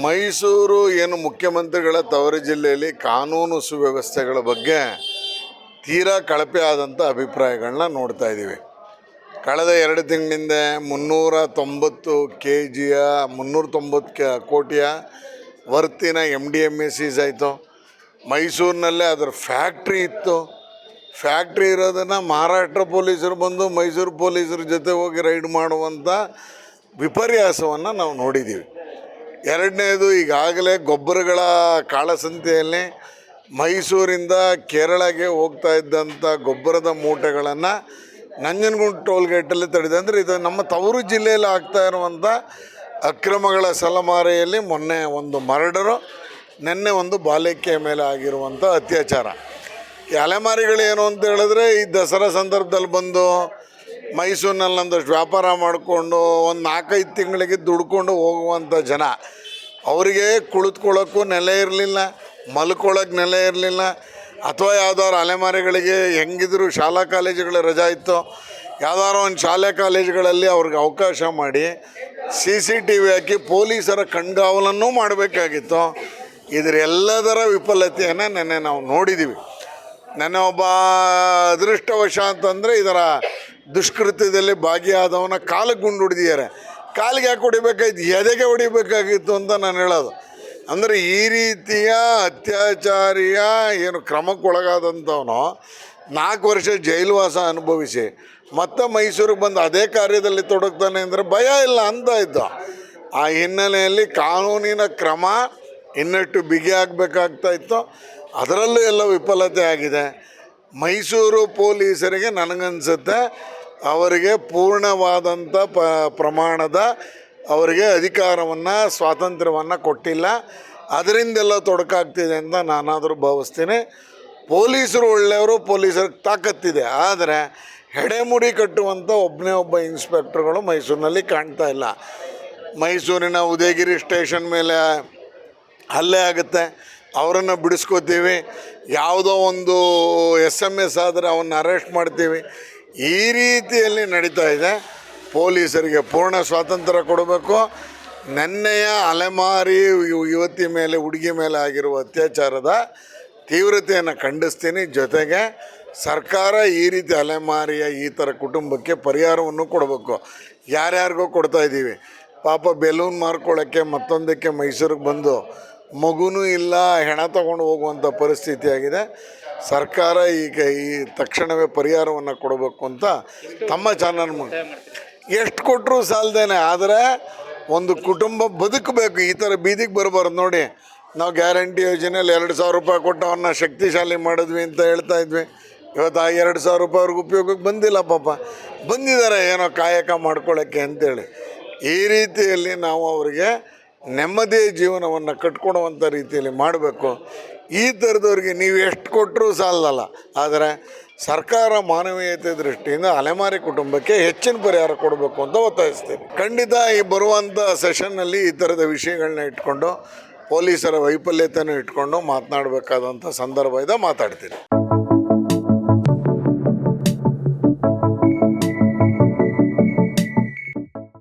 ಮೈಸೂರು ಏನು ಮುಖ್ಯಮಂತ್ರಿಗಳ ತವರು ಜಿಲ್ಲೆಯಲ್ಲಿ ಕಾನೂನು ಸುವ್ಯವಸ್ಥೆಗಳ ಬಗ್ಗೆ ತೀರಾ ಕಳಪೆ ಆದಂಥ ಅಭಿಪ್ರಾಯಗಳನ್ನ ನೋಡ್ತಾ ಇದ್ದೀವಿ. ಕಳೆದ ಎರಡು ತಿಂಗಳಿಂದ ಮುನ್ನೂರ ತೊಂಬತ್ತು ಕೆ ಜಿಯ ಮುನ್ನೂರ ತೊಂಬತ್ತು ಕೆ, ಕೋಟಿಯ ವರ್ತಿನ M D M A seize ಆಯಿತು. ಮೈಸೂರಿನಲ್ಲೇ ಅದರ ಫ್ಯಾಕ್ಟ್ರಿ ಇತ್ತು. ಫ್ಯಾಕ್ಟ್ರಿ ಇರೋದನ್ನು ಮಹಾರಾಷ್ಟ್ರ ಪೊಲೀಸರು ಬಂದು ಮೈಸೂರು ಪೊಲೀಸರ ಜೊತೆ ಹೋಗಿ ರೈಡ್ ಮಾಡುವಂಥ ವಿಪರ್ಯಾಸವನ್ನು ನಾವು ನೋಡಿದ್ದೀವಿ. ಎರಡನೇದು ಈಗಾಗಲೇ ಗೊಬ್ಬರಗಳ ಕಾಳಸಂತೆಯಲ್ಲಿ ಮೈಸೂರಿಂದ ಕೇರಳಗೆ ಹೋಗ್ತಾ ಇದ್ದಂಥ ಗೊಬ್ಬರದ ಮೂಟೆಗಳನ್ನು ನಂಜನಗೂಡು ಟೋಲ್ಗೇಟಲ್ಲಿ ತಡೆದ ಅಂದರೆ ಇದು ನಮ್ಮ ತವರು ಜಿಲ್ಲೆಯಲ್ಲಿ ಆಗ್ತಾ ಇರುವಂಥ ಅಕ್ರಮಗಳ ಸಲಮಾರೆಯಲ್ಲಿ ಮೊನ್ನೆ ಒಂದು ಮರ್ಡರು, ನಿನ್ನೆ ಒಂದು ಬಾಲಕಿಯ ಮೇಲೆ ಆಗಿರುವಂಥ ಅತ್ಯಾಚಾರ. ಈ ಅಲೆಮಾರಿಗಳು ಏನು ಅಂತ ಹೇಳಿದ್ರೆ ಈ ದಸರಾ ಸಂದರ್ಭದಲ್ಲಿ ಬಂದು ಮೈಸೂರಿನಲ್ಲಿ ಒಂದಷ್ಟು ವ್ಯಾಪಾರ ಮಾಡಿಕೊಂಡು ಒಂದು ನಾಲ್ಕೈದು ತಿಂಗಳಿಗೆ ದುಡ್ಕೊಂಡು ಹೋಗುವಂಥ ಜನ. ಅವರಿಗೆ ಕುಳಿತುಕೊಳ್ಳೋಕ್ಕೂ ನೆಲೆ ಇರಲಿಲ್ಲ ಮಲ್ಕೊಳ್ಳೋಕ್ಕೆ ನೆಲೆ ಇರಲಿಲ್ಲ. ಅಥವಾ ಯಾವ್ದಾದ್ರು ಅಲೆಮಾರಿಗಳಿಗೆ ಹೆಂಗಿದ್ರು ಶಾಲಾ ಕಾಲೇಜುಗಳ ರಜಾ ಇತ್ತು. ಯಾವ್ದಾದ್ರು ಒಂದು ಶಾಲೆ ಕಾಲೇಜುಗಳಲ್ಲಿ ಅವ್ರಿಗೆ ಅವಕಾಶ ಮಾಡಿ ಸಿ ಸಿ ಟಿ ವಿ ಹಾಕಿ ಪೊಲೀಸರ ಕಣ್ಗಾವಲನ್ನು ಮಾಡಬೇಕಾಗಿತ್ತು. ಇದರೆಲ್ಲದರ ವಿಫಲತೆಯನ್ನು ನೆನ್ನೆ ನಾವು ನೋಡಿದ್ದೀವಿ ನನ್ನ ಒಬ್ಬ ಅದೃಷ್ಟವಶ ಅಂತಂದರೆ ಇದರ ದುಷ್ಕೃತ್ಯದಲ್ಲಿ ಭಾಗಿಯಾದವನ ಕಾಲಿಗೆ ಗುಂಡು ಹೊಡೆದಿದ್ದಾರೆ. ಕಾಲಿಗೆ ಯಾಕೆ ಹೊಡಿಬೇಕಾಯ್ತು? ಎದೆಗೆ ಹೊಡಿಬೇಕಾಗಿತ್ತು ಅಂತ ನಾನು ಹೇಳೋದು. ಅಂದರೆ ಈ ರೀತಿಯ ಅತ್ಯಾಚಾರಿಯ ಏನು ಕ್ರಮಕ್ಕೊಳಗಾದಂಥವನು ನಾಲ್ಕು ವರ್ಷ ಜೈಲುವಾಸ ಅನುಭವಿಸಿ ಮತ್ತೆ ಮೈಸೂರಿಗೆ ಬಂದು ಅದೇ ಕಾರ್ಯದಲ್ಲಿ ತೊಡಗ್ತಾನೆ ಅಂದರೆ ಭಯ ಇಲ್ಲ ಅಂತ ಇದ್ದು. ಆ ಹಿನ್ನೆಲೆಯಲ್ಲಿ ಕಾನೂನಿನ ಕ್ರಮ ಇನ್ನಷ್ಟು ಬಿಗಿ ಆಗಬೇಕಾಗ್ತಾ ಇತ್ತು. ಅದರಲ್ಲೂ ಎಲ್ಲ ವಿಫಲತೆ ಆಗಿದೆ. ಮೈಸೂರು ಪೊಲೀಸರಿಗೆ ನನಗನ್ಸುತ್ತೆ, ಅವರಿಗೆ ಪೂರ್ಣವಾದಂಥ ಪ, ಪ್ರಮಾಣದ ಅವರಿಗೆ ಅಧಿಕಾರವನ್ನು, ಸ್ವಾತಂತ್ರ್ಯವನ್ನು ಕೊಟ್ಟಿಲ್ಲ. ಅದರಿಂದೆಲ್ಲ ತೊಡಕಾಗ್ತಿದೆ ಅಂತ ನಾನಾದರೂ ಭಾವಿಸ್ತೀನಿ. ಪೊಲೀಸರು ಒಳ್ಳೆಯವರು ಪೊಲೀಸರಿಗೆ ತಾಕತ್ತಿದೆ. ಆದರೆ ಹೆಡೆಮುಡಿ ಕಟ್ಟುವಂಥ ಒಬ್ಬನೇ ಒಬ್ಬ ಇನ್ಸ್ಪೆಕ್ಟರ್ಗಳು ಮೈಸೂರಿನಲ್ಲಿ ಕಾಣ್ತಾ ಇಲ್ಲ. ಮೈಸೂರಿನ ಉದಯಗಿರಿ ಸ್ಟೇಷನ್ ಮೇಲೆ ಹಲ್ಲೆ ಆಗುತ್ತೆ. ಅವರನ್ನು ಬಿಡಿಸ್ಕೋತೀವಿ. ಯಾವುದೋ ಒಂದು ಎಸ್ ಎಂ ಎಸ್ ಆದರೆ ಅವನ್ನ ಅರೆಸ್ಟ್ ಮಾಡ್ತೀವಿ. ಈ ರೀತಿಯಲ್ಲಿ ನಡೀತಾ ಇದೆ. ಪೊಲೀಸರಿಗೆ ಪೂರ್ಣ ಸ್ವಾತಂತ್ರ್ಯ ಕೊಡಬೇಕು. ನೆನ್ನೆಯ ಅಲೆಮಾರಿ ಯುವತಿ ಮೇಲೆ, ಹುಡುಗಿ ಮೇಲೆ ಆಗಿರುವ ಅತ್ಯಾಚಾರದ ತೀವ್ರತೆಯನ್ನು ಖಂಡಿಸ್ತೀನಿ. ಜೊತೆಗೆ ಸರ್ಕಾರ ಈ ರೀತಿ ಅಲೆಮಾರಿಯ ಈ ಥರ ಕುಟುಂಬಕ್ಕೆ ಪರಿಹಾರವನ್ನು ಕೊಡಬೇಕು. ಯಾರ್ಯಾರಿಗೋ ಕೊಡ್ತಾ ಇದ್ದೀವಿ. ಪಾಪ ಬೆಲೂನ್ ಮಾರ್ಕೊಳ್ಳೋಕ್ಕೆ ಮತ್ತೊಂದಕ್ಕೆ ಮೈಸೂರಿಗೆ ಬಂದು ಮಗುನೂ ಇಲ್ಲ, ಹೆಣ ತಗೊಂಡು ಹೋಗುವಂಥ ಪರಿಸ್ಥಿತಿ ಆಗಿದೆ. ಸರ್ಕಾರ ಈಗ ಈ ತಕ್ಷಣವೇ ಪರಿಹಾರವನ್ನು ಕೊಡಬೇಕು ಅಂತ ತಮ್ಮ ಚಾನಲ್ ಎಷ್ಟು ಕೊಟ್ಟರು ಸಾಲದೇನೆ, ಆದರೆ ಒಂದು ಕುಟುಂಬ ಬದುಕಬೇಕು, ಈ ಥರ ಬೀದಿಗೆ ಬರಬಾರ್ದು ನೋಡಿ. ನಾವು ಗ್ಯಾರಂಟಿ ಯೋಜನೆಯಲ್ಲಿ ಎರಡು ಸಾವಿರ ರೂಪಾಯಿ ಕೊಟ್ಟು ಅವನ್ನ ಶಕ್ತಿಶಾಲಿ ಮಾಡಿದ್ವಿ ಅಂತ ಹೇಳ್ತಾ ಇದ್ವಿ. ಇವತ್ತು ಆ ಎರಡು ಸಾವಿರ ರೂಪಾಯಿ ಅವ್ರಿಗೆ ಉಪಯೋಗಕ್ಕೆ ಬಂದಿಲ್ಲ ಪಾಪ. ಬಂದಿದ್ದಾರೆ ಏನೋ ಕಾಯಕ ಮಾಡ್ಕೊಳ್ಳೋಕ್ಕೆ ಅಂತೇಳಿ. ಈ ರೀತಿಯಲ್ಲಿ ನಾವು ಅವರಿಗೆ ನೆಮ್ಮದಿ ಜೀವನವನ್ನು ಕಟ್ಕೊಡುವಂಥ ರೀತಿಯಲ್ಲಿ ಮಾಡಬೇಕು. ಈ ಥರದವ್ರಿಗೆ ನೀವು ಎಷ್ಟು ಕೊಟ್ಟರೂ ಸಾಲಲ್ಲ. ಆದರೆ ಸರ್ಕಾರ ಮಾನವೀಯತೆ ದೃಷ್ಟಿಯಿಂದ ಅಲೆಮಾರಿ ಕುಟುಂಬಕ್ಕೆ ಹೆಚ್ಚಿನ ಪರಿಹಾರ ಕೊಡಬೇಕು ಅಂತ ಒತ್ತಾಯಿಸ್ತೀನಿ. ಖಂಡಿತ ಈ ಬರುವಂಥ ಸೆಷನ್ನಲ್ಲಿ ಈ ಥರದ ವಿಷಯಗಳನ್ನ ಇಟ್ಕೊಂಡು ಪೊಲೀಸರ ವೈಫಲ್ಯತೆಯನ್ನು ಇಟ್ಕೊಂಡು ಮಾತನಾಡಬೇಕಾದಂಥ ಸಂದರ್ಭ ಇದೆ, ಮಾತಾಡ್ತೀನಿ.